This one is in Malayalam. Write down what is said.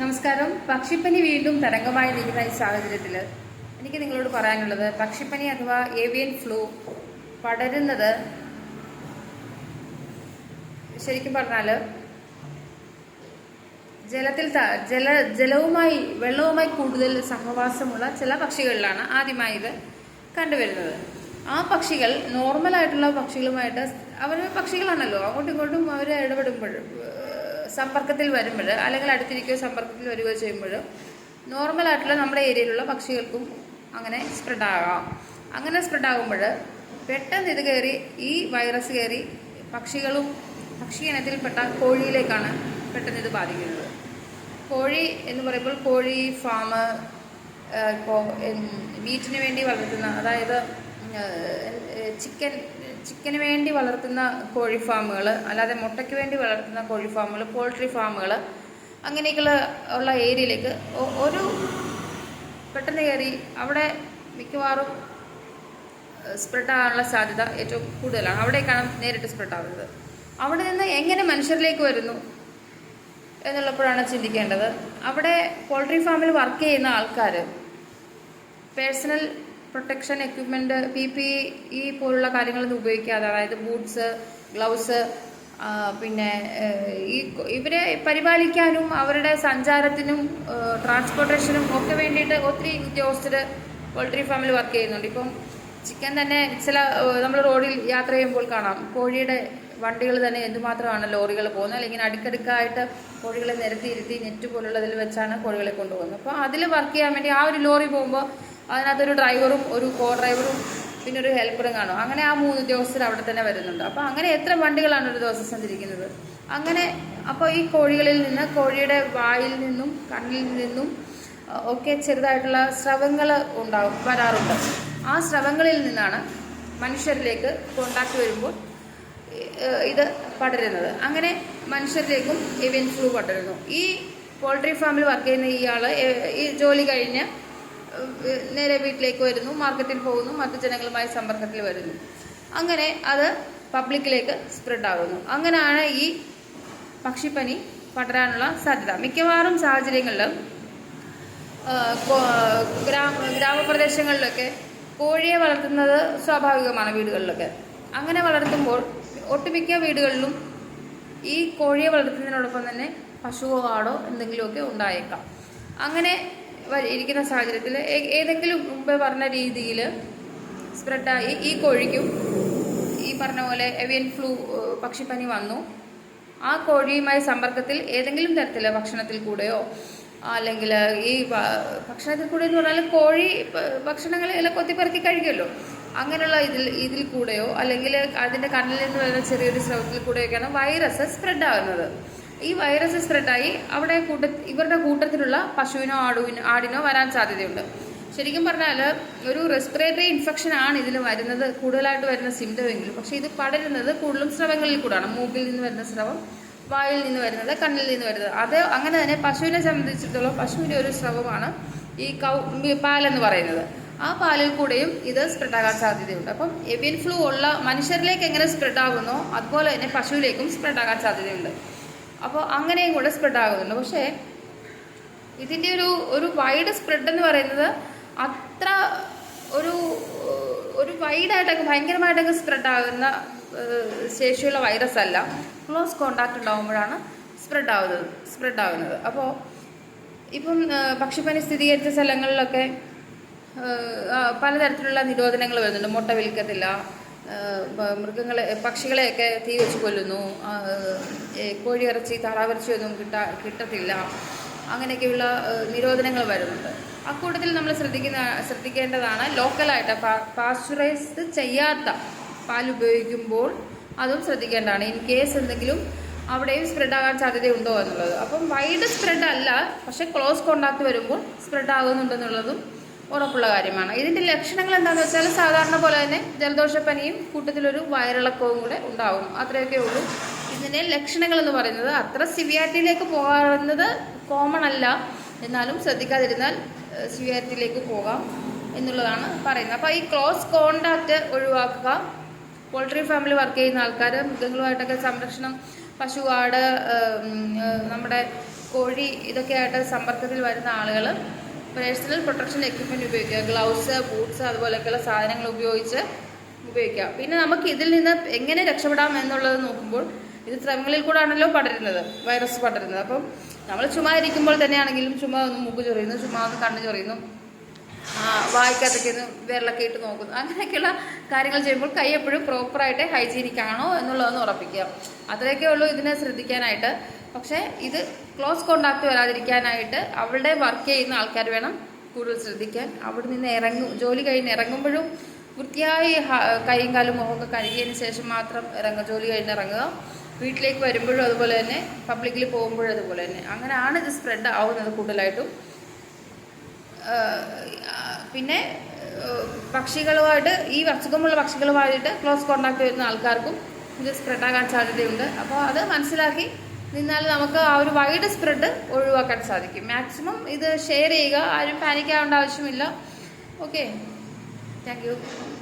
നമസ്കാരം. പക്ഷിപ്പനി വീണ്ടും തരംഗമായി നിൽക്കുന്ന ഈ സാഹചര്യത്തിൽ എനിക്ക് നിങ്ങളോട് പറയാനുള്ളത് പക്ഷിപ്പനി അഥവാ ഏവിയൻ ഫ്ലൂ പടരുന്നത് ശരിക്കും പറഞ്ഞാൽ ജലത്തിൽ ജല ജലവുമായി വെള്ളവുമായി കൂടുതൽ സഹവാസമുള്ള ചില പക്ഷികളിലാണ് ആദ്യമായി ഇത് കണ്ടുവരുന്നത്. ആ പക്ഷികൾ നോർമലായിട്ടുള്ള പക്ഷികളുമായിട്ട് അവർ പക്ഷികളാണല്ലോ. അങ്ങോട്ടും ഇങ്ങോട്ടും അവർ ഇടപെടുമ്പോൾ സമ്പർക്കത്തിൽ വരുമ്പോൾ അല്ലെങ്കിൽ അടുത്തിരിക്കുകയോ സമ്പർക്കത്തിൽ വരികയോ ചെയ്യുമ്പോൾ നോർമലായിട്ടുള്ള നമ്മുടെ ഏരിയയിലുള്ള പക്ഷികൾക്കും അങ്ങനെ സ്പ്രെഡ് ആകാം. അങ്ങനെ സ്പ്രെഡ് ആകുമ്പോൾ പെട്ടെന്ന് ഇത് കയറി ഈ വൈറസ് കയറി പക്ഷികളും പക്ഷി ഇനത്തിൽപ്പെട്ട കോഴിയിലേക്കാണ് പെട്ടെന്ന് ഇത് ബാധിക്കുന്നത്. കോഴി എന്ന് പറയുമ്പോൾ കോഴി ഫാം ഇപ്പോൾ മീറ്റിന് വേണ്ടി വളർത്തുന്ന അതായത് ചിക്കൻ ചിക്കന് വേണ്ടി വളർത്തുന്ന കോഴി ഫാമുകൾ അല്ലാതെ മുട്ടയ്ക്ക് വേണ്ടി വളർത്തുന്ന കോഴി ഫാമുകൾ പോൾട്രി ഫാമുകൾ അങ്ങനെയൊക്കെയുള്ള ഉള്ള ഏരിയയിലേക്ക് ഒരു പെട്ടെന്ന് കയറി അവിടെ മിക്കവാറും സ്പ്രെഡ് ആകാനുള്ള സാധ്യത ഏറ്റവും കൂടുതലാണ്. അവിടേക്കാണ് നേരിട്ട് സ്പ്രെഡ് ആവുന്നത്. അവിടെ നിന്ന് എങ്ങനെ മനുഷ്യരിലേക്ക് വരുന്നു എന്നുള്ളപ്പോഴാണ് ചിന്തിക്കേണ്ടത്. അവിടെ പോൾട്രി ഫാമിൽ വർക്ക് ചെയ്യുന്ന ആൾക്കാർ personal protection equipment P P E പോലുള്ള കാര്യങ്ങളൊന്നും ഉപയോഗിക്കാതെ അതായത് ബൂട്ട്സ് ഗ്ലൗസ് പിന്നെ ഈ ഇവരെ പരിപാലിക്കാനും അവരുടെ സഞ്ചാരത്തിനും ട്രാൻസ്പോർട്ടേഷനും ഒക്കെ വേണ്ടിയിട്ട് ഒത്തിരി ഉദ്യോഗസ്ഥർ പോൾട്രി ഫാമിൽ വർക്ക് ചെയ്യുന്നുണ്ട്. ഇപ്പം ചിക്കൻ തന്നെ ചില നമ്മൾ റോഡിൽ യാത്ര ചെയ്യുമ്പോൾ കാണാം. കോഴിയുടെ വണ്ടികൾ തന്നെ എന്തുമാത്രമാണ് ലോറികൾ പോകുന്നത്? അല്ലെങ്കിൽ അടുക്കടുക്കായിട്ട് കോഴികളെ നിരത്തിയിരുത്തി നെറ്റ് പോലുള്ളതിൽ വെച്ചാണ് കോഴികളെ കൊണ്ടുപോകുന്നത്. അപ്പോൾ അതിൽ വർക്ക് ചെയ്യാൻ വേണ്ടി ആ ഒരു ലോറി പോകുമ്പോൾ അതിനകത്തൊരു ഡ്രൈവറും ഒരു കോ ഡ്രൈവറും പിന്നെ ഒരു ഹെൽപ്പറും കാണും. അങ്ങനെ ആ മൂന്ന് ഉദ്യോഗസ്ഥർ അവിടെ തന്നെ വരുന്നുണ്ട്. അപ്പോൾ അങ്ങനെ എത്ര വണ്ടികളാണ് ഒരു ദിവസം സഞ്ചരിക്കുന്നത്? അങ്ങനെ അപ്പോൾ ഈ കോഴികളിൽ നിന്ന് കോഴിയുടെ വായിൽ നിന്നും കണ്ണിൽ നിന്നും ഒക്കെ ചെറുതായിട്ടുള്ള സ്രവങ്ങൾ ഉണ്ടാവും വരാറുണ്ട്. ആ സ്രവങ്ങളിൽ നിന്നാണ് മനുഷ്യരിലേക്ക് കോണ്ടാക്ട് വരുമ്പോൾ ഇത് പടരുന്നത്. അങ്ങനെ മനുഷ്യരിലേക്കും ഏവിയൻ ഫ്ലൂ പടരുന്നു. ഈ പോൾട്രി ഫാമിൽ വർക്ക് ചെയ്യുന്ന ഇയാൾ ഈ ജോലി കഴിഞ്ഞ് നേരെ വീട്ടിലേക്ക് വരുന്നു മാർക്കറ്റിൽ പോകുന്നു മറ്റു ജനങ്ങളുമായി സമ്പർക്കത്തിൽ വരുന്നു. അങ്ങനെ അത് പബ്ലിക്കിലേക്ക് സ്പ്രെഡ് ആകുന്നു അങ്ങനെയാണ് ഈ പക്ഷിപ്പനി പടരാനുള്ള സാധ്യത. മിക്കവാറും സാഹചര്യങ്ങളിലും ഗ്രാമ ഗ്രാമപ്രദേശങ്ങളിലൊക്കെ കോഴിയെ വളർത്തുന്നത് സ്വാഭാവികമാണ് വീടുകളിലൊക്കെ. അങ്ങനെ വളർത്തുമ്പോൾ ഒട്ടുമിക്ക വീടുകളിലും ഈ കോഴിയെ വളർത്തുന്നതിനോടൊപ്പം തന്നെ പശുവോ ആടോ എന്തെങ്കിലുമൊക്കെ ഉണ്ടായേക്കാം. അങ്ങനെ ഇരിക്കുന്ന സാഹചര്യത്തിൽ ഏതെങ്കിലും മുമ്പ് പറഞ്ഞ രീതിയിൽ സ്പ്രെഡായി ഈ കോഴിക്കും ഈ പറഞ്ഞ പോലെ എവിയൻ ഫ്ലൂ പക്ഷിപ്പനി വന്നു. ആ കോഴിയുമായി സമ്പർക്കത്തിൽ ഏതെങ്കിലും തരത്തിൽ ഭക്ഷണത്തിൽ കൂടെയോ അല്ലെങ്കിൽ ഈ ഭക്ഷണത്തിൽ കൂടെ എന്ന് പറഞ്ഞാൽ കോഴി ഭക്ഷണങ്ങൾ എല്ലാം കൊത്തിപ്പറക്കി കഴിക്കുമല്ലോ. അങ്ങനെയുള്ള ഇതിൽ ഇതിൽ കൂടെയോ അല്ലെങ്കിൽ അതിന്റെ കണ്ണിൽ നിന്ന് വരുന്ന ചെറിയൊരു സ്രവത്തിൽ കൂടെയൊക്കെയാണ് വൈറസ് സ്പ്രെഡ് ആകുന്നത് ഈ വൈറസ് സ്പ്രെഡായി അവിടെ കൂട്ട ഇവരുടെ കൂട്ടത്തിലുള്ള പശുവിനോ ആടുവിനോ ആടിനോ വരാൻ സാധ്യതയുണ്ട്. ശരിക്കും പറഞ്ഞാൽ ഒരു റെസ്പിറേറ്ററി ഇൻഫെക്ഷൻ ആണ് ഇതിൽ വരുന്നത് കൂടുതലായിട്ട് വരുന്ന സിംറ്റം എങ്കിലും. പക്ഷേ ഇത് പടരുന്നത് കൂടുതലും സ്രവങ്ങളിൽ കൂടാണ്. മൂക്കിൽ നിന്ന് വരുന്ന സ്രവം വായിൽ നിന്ന് വരുന്നത് കണ്ണിൽ നിന്ന് വരുന്നത്. അത് അങ്ങനെ തന്നെ പശുവിനെ സംബന്ധിച്ചിടത്തോളം പശുവിന്റെ ഒരു സ്രവമാണ് ഈ കൗ പാലെന്ന് പറയുന്നത്. ആ പാലിൽ കൂടെയും ഇത് സ്പ്രെഡ് ആകാൻ സാധ്യതയുണ്ട്. അപ്പം എവിയൻ ഫ്ലൂ ഉള്ള മനുഷ്യരിലേക്ക് എങ്ങനെ സ്പ്രെഡ് ആകുന്നോ അതുപോലെ തന്നെ പശുവിലേക്കും സ്പ്രെഡ് ആകാൻ സാധ്യതയുണ്ട്. അപ്പോൾ അങ്ങനെയും കൂടെ സ്പ്രെഡ് ആകുന്നുണ്ട്. പക്ഷേ ഇതിന്റെ ഒരു ഒരു വൈഡ് സ്പ്രെഡ് എന്ന് പറയുന്നത് അത്ര ഒരു ഒരു വൈഡായിട്ടൊക്കെ ഭയങ്കരമായിട്ടൊക്കെ സ്പ്രെഡ് ആകുന്ന ശേഷിയുള്ള വൈറസ് അല്ല. ക്ലോസ് കോണ്ടാക്ട് ഉണ്ടാകുമ്പോഴാണ് സ്പ്രെഡ് ആവുന്നത് സ്പ്രെഡ് ആകുന്നത്. അപ്പോൾ ഇപ്പം പക്ഷിപ്പനി സ്ഥിരീകരിച്ച സ്ഥലങ്ങളിലൊക്കെ പലതരത്തിലുള്ള നിരോധനങ്ങൾ വരുന്നുണ്ട്. മുട്ട വിൽക്കത്തില്ല മൃഗങ്ങളെ പക്ഷികളെയൊക്കെ തീ വെച്ച് കൊല്ലുന്നു. കോഴിയിറച്ചി താറാവിറച്ചി ഒന്നും കിട്ട കിട്ടത്തില്ല. അങ്ങനെയൊക്കെയുള്ള നിരോധനങ്ങൾ വരുന്നുണ്ട്. അക്കൂട്ടത്തിൽ നമ്മൾ ശ്രദ്ധിക്കുന്ന ശ്രദ്ധിക്കേണ്ടതാണ് ലോക്കലായിട്ട് പാസ്ചുറൈസ് ചെയ്യാത്ത പാൽ ഉപയോഗിക്കുമ്പോൾ അതും ശ്രദ്ധിക്കേണ്ടതാണ്. ഇൻ കേസ് എന്തെങ്കിലും അവിടെയും സ്പ്രെഡ് ആകാൻ സാധ്യതയുണ്ടോ എന്നുള്ളത്. അപ്പം വൈഡ് സ്പ്രെഡ് അല്ല പക്ഷെ ക്ലോസ് കോണ്ടാക്ട് വരുമ്പോൾ സ്പ്രെഡ് ആകുന്നുണ്ടെന്നുള്ളതും ഉറപ്പുള്ള കാര്യമാണ്. ഇതിന്റെ ലക്ഷണങ്ങൾ എന്താണെന്ന് വെച്ചാൽ സാധാരണ പോലെ തന്നെ ജലദോഷപ്പനിയും കൂട്ടത്തിലൊരു വയറിളക്കവും കൂടെ ഉണ്ടാവും. അത്രയൊക്കെ ഉള്ളൂ. ഇതിന്റെ ലക്ഷണങ്ങൾ എന്ന് പറയുന്നത് അത്ര സിവിയാരിറ്റിയിലേക്ക് പോകാറുന്നത് കോമൺ അല്ല. എന്നാലും ശ്രദ്ധിക്കാതിരുന്നാൽ സിവിയാരിറ്റിയിലേക്ക് പോകാം എന്നുള്ളതാണ് പറയുന്നത്. അപ്പോൾ ഈ ക്ലോസ് കോണ്ടാക്റ്റ് ഒഴിവാക്കുക. പോൾട്രി ഫാമിലി വർക്ക് ചെയ്യുന്ന ആൾക്കാർ മൃഗങ്ങളുമായിട്ടൊക്കെ സംരക്ഷണം പശു ആട് നമ്മുടെ കോഴി ഇതൊക്കെയായിട്ട് സമ്പർക്കത്തിൽ വരുന്ന ആളുകൾ പേഴ്സണൽ പ്രൊട്ടക്ഷൻ എക്യുപ്മെന്റ് ഉപയോഗിക്കുക. ഗ്ലൗസ് ബൂട്ട്സ് അതുപോലെയൊക്കെയുള്ള സാധനങ്ങൾ ഉപയോഗിച്ച് ഉപയോഗിക്കുക. പിന്നെ നമുക്ക് ഇതിൽ നിന്ന് എങ്ങനെ രക്ഷപ്പെടാം എന്നുള്ളത് നോക്കുമ്പോൾ ഇത് ശ്രമങ്ങളിൽ കൂടെ ആണല്ലോ പടരുന്നത്. വൈറസ് പടരുന്നത്. അപ്പം നമ്മൾ ചുമ്മാ ഇരിക്കുമ്പോൾ തന്നെയാണെങ്കിലും ചുമ്മാ ഒന്ന് മൂക്ക് ചൊറിയുന്നു ചുമ്മാ ഒന്ന് കണ്ണ് ചൊറിയുന്നു വായിക്കകത്തൊക്കെ ഒന്ന് വിരലൊക്കെ ഇട്ട് നോക്കുന്നു. അങ്ങനെയൊക്കെയുള്ള കാര്യങ്ങൾ ചെയ്യുമ്പോൾ കൈ എപ്പോഴും പ്രോപ്പറായിട്ട് ഹൈജീനിക് ആണോ എന്നുള്ളതൊന്ന് ഉറപ്പിക്കുക. അത്രയൊക്കെ ഉള്ളൂ ഇതിനെ ശ്രദ്ധിക്കാനായിട്ട്. പക്ഷേ ഇത് ക്ലോസ് കോണ്ടാക്ട് വരാതിരിക്കാനായിട്ട് അവളുടെ വർക്ക് ചെയ്യുന്ന ആൾക്കാർ വേണം കൂടുതൽ ശ്രദ്ധിക്കാൻ. അവിടെ നിന്ന് ഇറങ്ങും ജോലി കഴിഞ്ഞ് ഇറങ്ങുമ്പോഴും വൃത്തിയായി കൈയും കാലും മുഖമൊക്കെ കഴുകിയതിന് ശേഷം മാത്രം ഇറങ്ങുക ജോലി കഴിഞ്ഞ് ഇറങ്ങുക. വീട്ടിലേക്ക് വരുമ്പോഴും അതുപോലെ തന്നെ പബ്ലിക്കിൽ പോകുമ്പോഴും അതുപോലെ തന്നെ. അങ്ങനെയാണ് ഇത് സ്പ്രെഡ് ആവുന്നത് കൂടുതലായിട്ടും. പിന്നെ പക്ഷികളുമായിട്ട് ഈ അസുഖമുള്ള പക്ഷികളുമായിട്ട് ക്ലോസ് കോണ്ടാക്ട് വരുന്ന ആൾക്കാർക്കും ഇത് സ്പ്രെഡാകാൻ സാധ്യതയുണ്ട്. അപ്പോൾ അത് മനസ്സിലാക്കി നിന്നാൽ നമുക്ക് ആ ഒരു വൈഡ് സ്പ്രെഡ് ഒഴിവാക്കാൻ സാധിക്കും. മാക്സിമം ഇത് ഷെയർ ചെയ്യുക. ആരും പാനിക്കാവേണ്ട ആവശ്യമില്ല. Okay thank